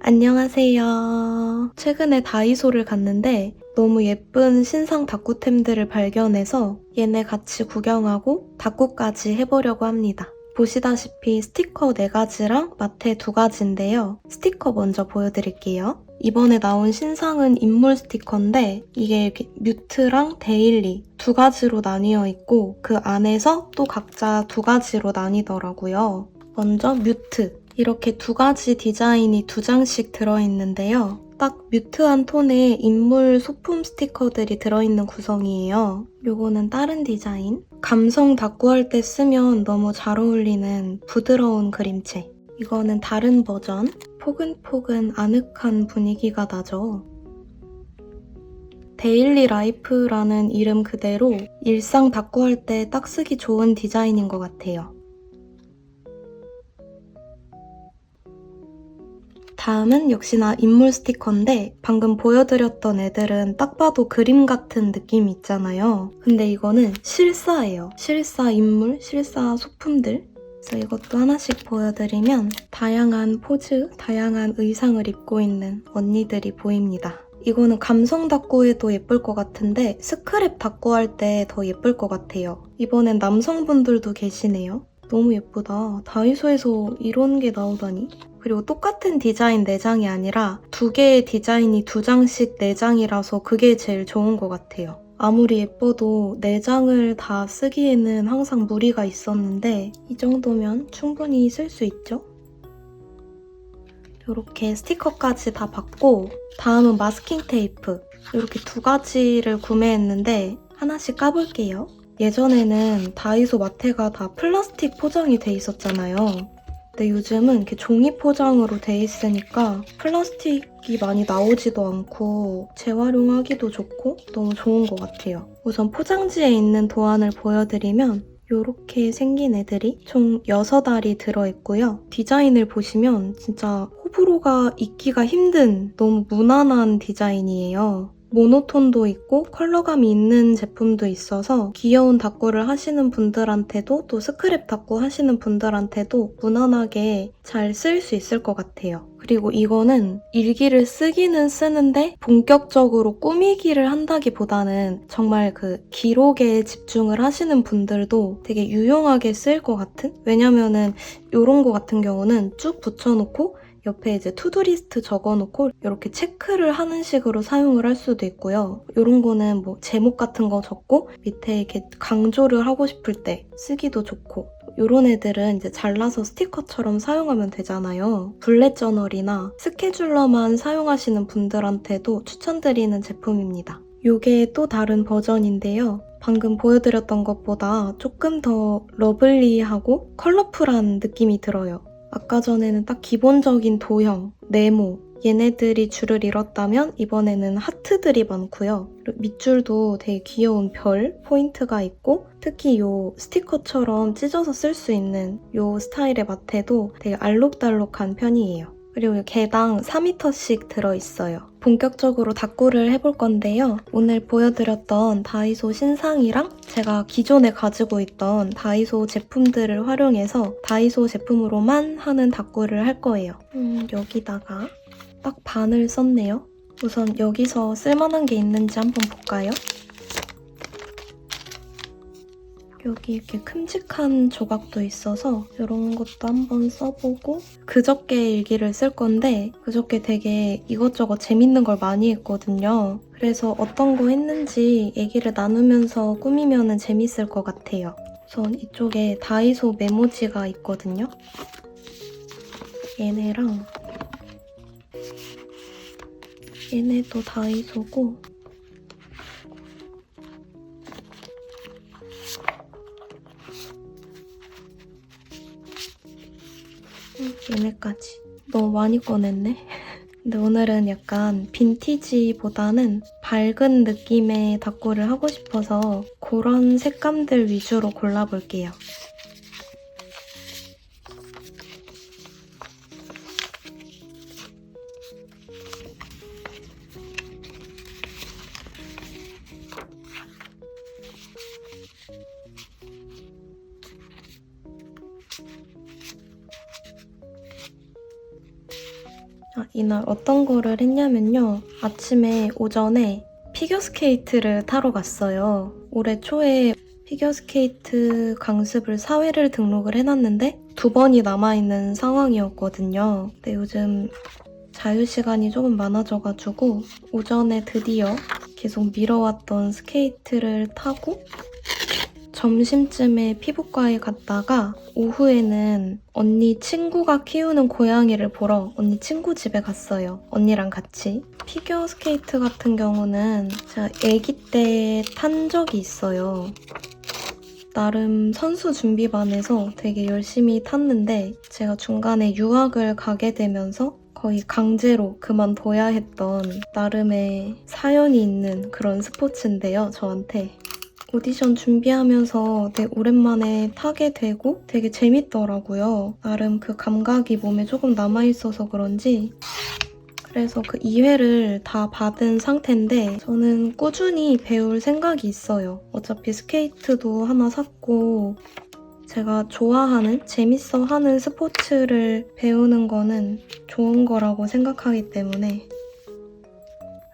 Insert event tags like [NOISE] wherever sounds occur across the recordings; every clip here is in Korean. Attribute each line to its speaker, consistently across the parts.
Speaker 1: 안녕하세요. 최근에 다이소를 갔는데 너무 예쁜 신상 다꾸템들을 발견해서 얘네 같이 구경하고 다꾸까지 해보려고 합니다. 보시다시피 스티커 4가지랑 마테 2가지인데요. 스티커 먼저 보여드릴게요. 이번에 나온 신상은 인물 스티커인데 이게 이렇게 뮤트랑 데일리 두 가지로 나뉘어 있고 그 안에서 또 각자 두 가지로 나뉘더라고요. 먼저 뮤트. 이렇게 두 가지 디자인이 두 장씩 들어있는데요. 딱 뮤트한 톤의 인물 소품 스티커들이 들어있는 구성이에요. 요거는 다른 디자인. 감성 다꾸할 때 쓰면 너무 잘 어울리는 부드러운 그림체. 이거는 다른 버전. 포근포근 아늑한 분위기가 나죠. 데일리 라이프라는 이름 그대로 일상 다꾸할 때 딱 쓰기 좋은 디자인인 것 같아요. 다음은 역시나 인물 스티커인데 방금 보여드렸던 애들은 딱 봐도 그림 같은 느낌이 있잖아요. 근데 이거는 실사예요. 실사 인물, 실사 소품들. 그래서 이것도 하나씩 보여드리면 다양한 포즈, 다양한 의상을 입고 있는 언니들이 보입니다. 이거는 감성 닦고에도 예쁠 것 같은데 스크랩 닦고 할 때 더 예쁠 것 같아요. 이번엔 남성분들도 계시네요. 너무 예쁘다. 다이소에서 이런 게 나오다니. 그리고 똑같은 디자인 4장이 아니라 두 개의 디자인이 두 장씩 4장이라서 그게 제일 좋은 것 같아요. 아무리 예뻐도 4장을 다 쓰기에는 항상 무리가 있었는데 이 정도면 충분히 쓸 수 있죠? 이렇게 스티커까지 다 받고 다음은 마스킹 테이프 이렇게 두 가지를 구매했는데 하나씩 까볼게요. 예전에는 다이소 마테가 다 플라스틱 포장이 돼 있었잖아요. 근데 요즘은 이렇게 종이 포장으로 돼 있으니까 플라스틱이 많이 나오지도 않고 재활용하기도 좋고 너무 좋은 것 같아요. 우선 포장지에 있는 도안을 보여드리면 이렇게 생긴 애들이 총 6알이 들어있고요. 디자인을 보시면 진짜 호불호가 있기가 힘든 너무 무난한 디자인이에요. 모노톤도 있고 컬러감이 있는 제품도 있어서 귀여운 다꾸를 하시는 분들한테도 또 스크랩 다꾸 하시는 분들한테도 무난하게 잘 쓸 수 있을 것 같아요. 그리고 이거는 일기를 쓰기는 쓰는데 본격적으로 꾸미기를 한다기보다는 정말 그 기록에 집중을 하시는 분들도 되게 유용하게 쓸 것 같은? 왜냐면은 이런 거 같은 경우는 쭉 붙여놓고 옆에 이제 투두리스트 적어놓고 이렇게 체크를 하는 식으로 사용을 할 수도 있고요. 이런 거는 뭐 제목 같은 거 적고 밑에 이렇게 강조를 하고 싶을 때 쓰기도 좋고 이런 애들은 이제 잘라서 스티커처럼 사용하면 되잖아요. 블렛 저널이나 스케줄러만 사용하시는 분들한테도 추천드리는 제품입니다. 이게 또 다른 버전인데요. 방금 보여드렸던 것보다 조금 더 러블리하고 컬러풀한 느낌이 들어요. 아까 전에는 딱 기본적인 도형, 네모, 얘네들이 줄을 잃었다면 이번에는 하트들이 많고요. 밑줄도 되게 귀여운 별 포인트가 있고 특히 이 스티커처럼 찢어서 쓸 수 있는 이 스타일의 마테도 되게 알록달록한 편이에요. 그리고 개당 4m씩 들어있어요. 본격적으로 다꾸를 해볼 건데요. 오늘 보여드렸던 다이소 신상이랑 제가 기존에 가지고 있던 다이소 제품들을 활용해서 다이소 제품으로만 하는 다꾸를 할 거예요. 음, 여기다가 딱 반을 썼네요. 우선 여기서 쓸만한 게 있는지 한번 볼까요? 여기 이렇게 큼직한 조각도 있어서 이런 것도 한번 써보고 그저께 일기를 쓸 건데 그저께 되게 이것저것 재밌는 걸 많이 했거든요. 그래서 어떤 거 했는지 얘기를 나누면서 꾸미면 재밌을 것 같아요. 우선 이쪽에 다이소 메모지가 있거든요. 얘네랑 얘네도 다이소고 얘네까지. 너무 많이 꺼냈네. [LAUGHS] 근데 오늘은 약간 빈티지보다는 밝은 느낌의 다꾸를 하고 싶어서 그런 색감들 위주로 골라볼게요. 자, 이날 어떤 거를 했냐면요. 아침에 오전에 피겨스케이트를 타러 갔어요. 올해 초에 피겨스케이트 강습을 4회를 등록을 해놨는데 두 번이 남아있는 상황이었거든요. 근데 요즘 자유시간이 조금 많아져가지고 오전에 드디어 계속 미뤄왔던 스케이트를 타고 점심쯤에 피부과에 갔다가 오후에는 언니 친구가 키우는 고양이를 보러 언니 친구 집에 갔어요. 언니랑 같이. 피겨 스케이트 같은 경우는 제가 아기 때 탄 적이 있어요. 나름 선수 준비반에서 되게 열심히 탔는데 제가 중간에 유학을 가게 되면서 거의 강제로 그만둬야 했던 나름의 사연이 있는 그런 스포츠인데요, 저한테. 오디션 준비하면서 되게 오랜만에 타게 되고 되게 재밌더라고요. 나름 그 감각이 몸에 조금 남아있어서 그런지 그래서 그 2회를 다 받은 상태인데 저는 꾸준히 배울 생각이 있어요. 어차피 스케이트도 하나 샀고 제가 좋아하는, 재밌어 하는 스포츠를 배우는 거는 좋은 거라고 생각하기 때문에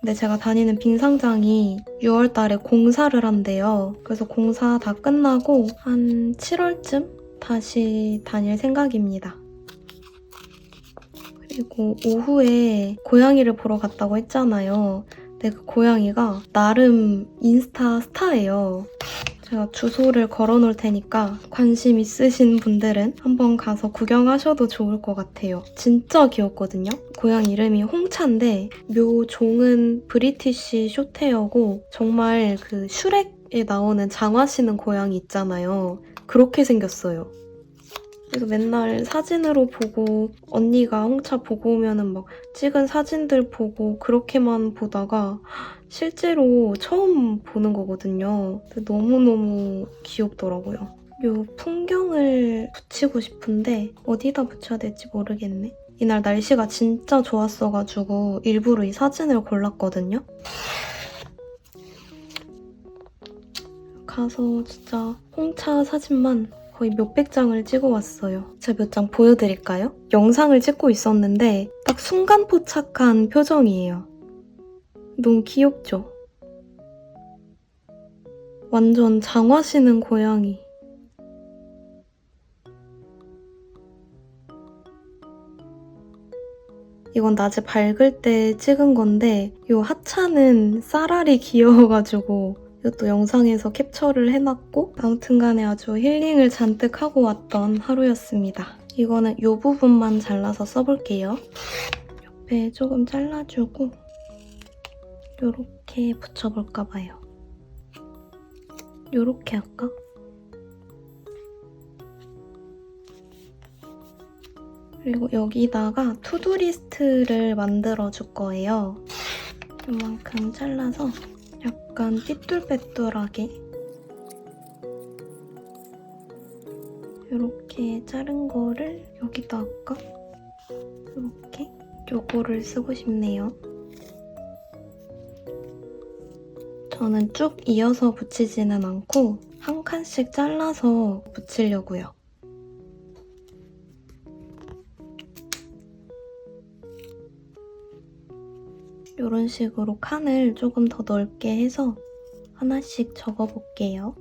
Speaker 1: 근데 제가 다니는 빙상장이 6월 달에 공사를 한대요. 그래서 공사 다 끝나고 한 7월쯤 다시 다닐 생각입니다. 그리고 오후에 고양이를 보러 갔다고 했잖아요. 근데 그 고양이가 나름 인스타 스타예요. 제가 주소를 걸어 놓을 테니까 관심 있으신 분들은 한번 가서 구경하셔도 좋을 것 같아요. 진짜 귀엽거든요. 고양이 이름이 홍차인데 묘종은 브리티시 쇼테어고 정말 그 슈렉에 나오는 장화 신은 고양이 있잖아요. 그렇게 생겼어요. 그래서 맨날 사진으로 보고 언니가 홍차 보고 오면은 막 찍은 사진들 보고 그렇게만 보다가 실제로 처음 보는 거거든요. 너무너무 귀엽더라고요. 요 풍경을 붙이고 싶은데 어디다 붙여야 될지 모르겠네. 이날 날씨가 진짜 좋았어가지고 일부러 이 사진을 골랐거든요. 가서 진짜 홍차 사진만 거의 몇백 장을 찍어 왔어요. 제가 몇 장 보여드릴까요? 영상을 찍고 있었는데 딱 순간 포착한 표정이에요. 너무 귀엽죠? 완전 장화 신은 고양이. 이건 낮에 밝을 때 찍은 건데 이 하차는 쌀알이 귀여워가지고 이것도 영상에서 캡처를 해놨고 아무튼 간에 아주 힐링을 잔뜩 하고 왔던 하루였습니다. 이거는 이 부분만 잘라서 써볼게요. 옆에 조금 잘라주고 이렇게 붙여볼까 봐요. 이렇게 할까? 그리고 여기다가 투두리스트를 만들어 줄 거예요. 이만큼 잘라서 약간 삐뚤빼뚤하게 이렇게 자른 거를 여기다 할까? 이렇게 요거를 쓰고 싶네요. 저는 쭉 이어서 붙이지는 않고 한 칸씩 잘라서 붙이려고요. 이런 식으로 칸을 조금 더 넓게 해서 하나씩 적어 볼게요.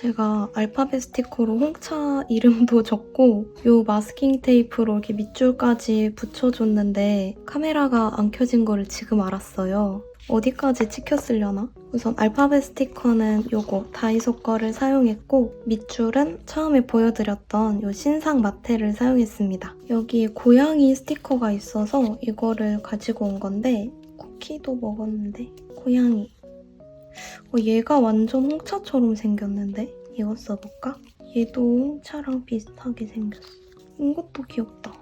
Speaker 1: 제가 알파벳 스티커로 홍차 이름도 [LAUGHS] 적고 이 마스킹 테이프로 이렇게 밑줄까지 붙여줬는데 카메라가 안 켜진 거를 지금 알았어요. 어디까지 찍혔으려나? 우선 알파벳 스티커는 요거 다이소 거를 사용했고 밑줄은 처음에 보여드렸던 요 신상 마테를 사용했습니다. 여기에 고양이 스티커가 있어서 이거를 가지고 온 건데 쿠키도 먹었는데 고양이 어, 얘가 완전 홍차처럼 생겼는데 이거 써볼까? 얘도 홍차랑 비슷하게 생겼어. 이것도 귀엽다.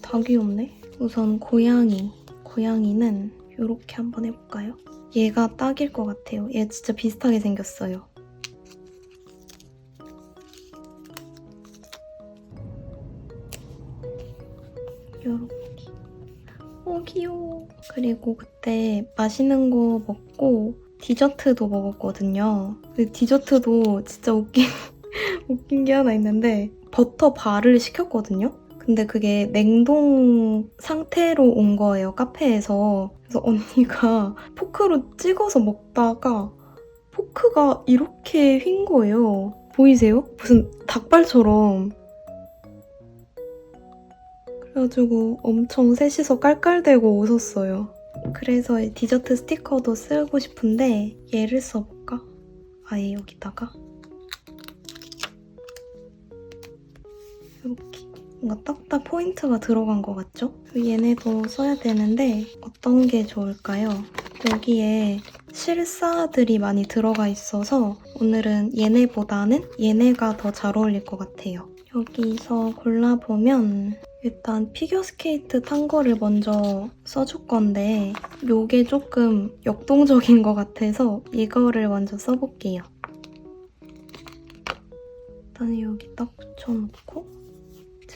Speaker 1: 다 귀엽네. 우선 고양이. 고양이는 이렇게 한번 해볼까요? 얘가 딱일 것 같아요. 얘 진짜 비슷하게 생겼어요. 이렇게. 어 귀여워. 그리고 그때 맛있는 거 먹고 디저트도 먹었거든요. 근데 디저트도 진짜 웃긴 [LAUGHS] 웃긴 게 하나 있는데 버터 바를 시켰거든요. 근데 그게 냉동 상태로 온 거예요, 카페에서. 그래서 언니가 [LAUGHS] 포크로 찍어서 먹다가 포크가 이렇게 휜 거예요. 보이세요? 무슨 닭발처럼. 그래가지고 엄청 셋이서 깔깔대고 웃었어요. 그래서 이 디저트 스티커도 쓰고 싶은데 얘를 써볼까? 아예 여기다가 이렇게 뭔가 딱딱 포인트가 들어간 것 같죠? 얘네도 써야 되는데 어떤 게 좋을까요? 여기에 실사들이 많이 들어가 있어서 오늘은 얘네보다는 얘네가 더 잘 어울릴 것 같아요. 여기서 골라보면 일단 피겨스케이트 탄 거를 먼저 써줄 건데 요게 조금 역동적인 것 같아서 이거를 먼저 써볼게요. 일단 여기 딱 붙여놓고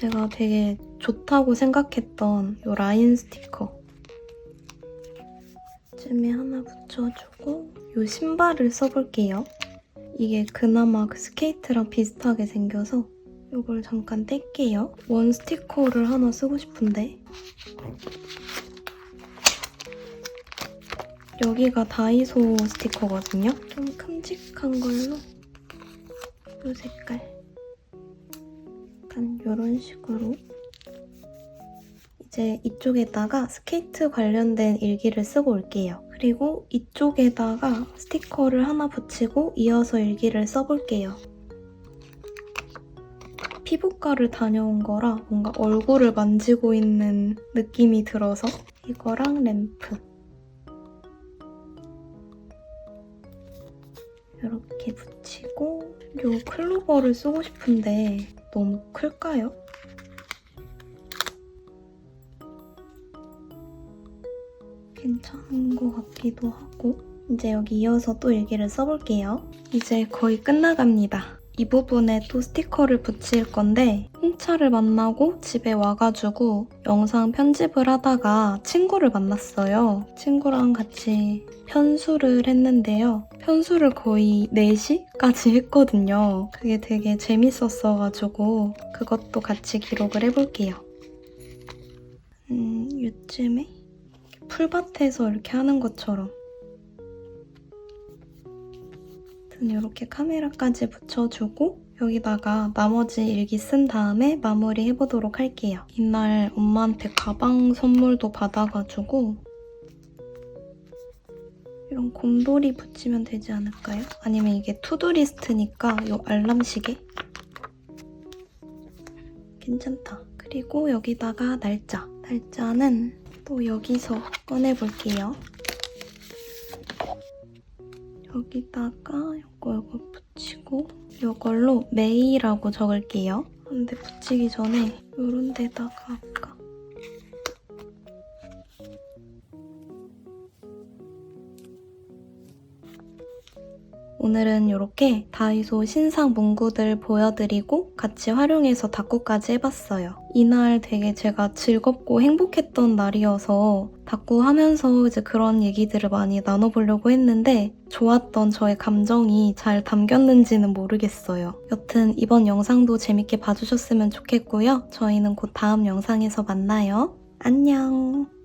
Speaker 1: 제가 되게 좋다고 생각했던 요 라인 스티커 쯤에 하나 붙여주고 요 신발을 써볼게요. 이게 그나마 그 스케이트랑 비슷하게 생겨서 이걸 잠깐 뗄게요. 원 스티커를 하나 쓰고 싶은데 여기가 다이소 스티커거든요. 좀 큼직한 걸로 이 색깔 이런 식으로 이제 이쪽에다가 스케이트 관련된 일기를 쓰고 올게요. 그리고 이쪽에다가 스티커를 하나 붙이고 이어서 일기를 써볼게요. 피부과를 다녀온 거라 뭔가 얼굴을 만지고 있는 느낌이 들어서 이거랑 램프 이렇게 붙이고 요 클로버를 쓰고 싶은데 너무 클까요? 괜찮은 것 같기도 하고 이제 여기 이어서 또 일기를 써볼게요. 이제 거의 끝나갑니다. 이 부분에 또 스티커를 붙일 건데 홍차를 만나고 집에 와가지고 영상 편집을 하다가 친구를 만났어요. 친구랑 같이 편수를 했는데요. 편수를 거의 4시까지 [LAUGHS] 했거든요. 그게 되게 재밌었어가지고 그것도 같이 기록을 해볼게요. 음, 요즘에 풀밭에서 이렇게 하는 것처럼 이렇게 카메라까지 붙여주고 여기다가 나머지 일기 쓴 다음에 마무리 해보도록 할게요. 이날 엄마한테 가방 선물도 받아가지고 이런 곰돌이 붙이면 되지 않을까요? 아니면 이게 투두리스트니까 이 알람 시계? 괜찮다. 그리고 여기다가 날짜. 날짜는 또 여기서 꺼내볼게요. 여기다가 이거 이거 붙이고 이걸로 메이라고 적을게요. 근데 붙이기 전에 이런 데다가 오늘은 이렇게 다이소 신상 문구들 보여드리고 같이 활용해서 다꾸까지 해봤어요. 이날 되게 제가 즐겁고 행복했던 날이어서 다꾸 하면서 이제 그런 얘기들을 많이 나눠보려고 했는데 좋았던 저의 감정이 잘 담겼는지는 모르겠어요. 여튼 이번 영상도 재밌게 봐주셨으면 좋겠고요. 저희는 곧 다음 영상에서 만나요. 안녕!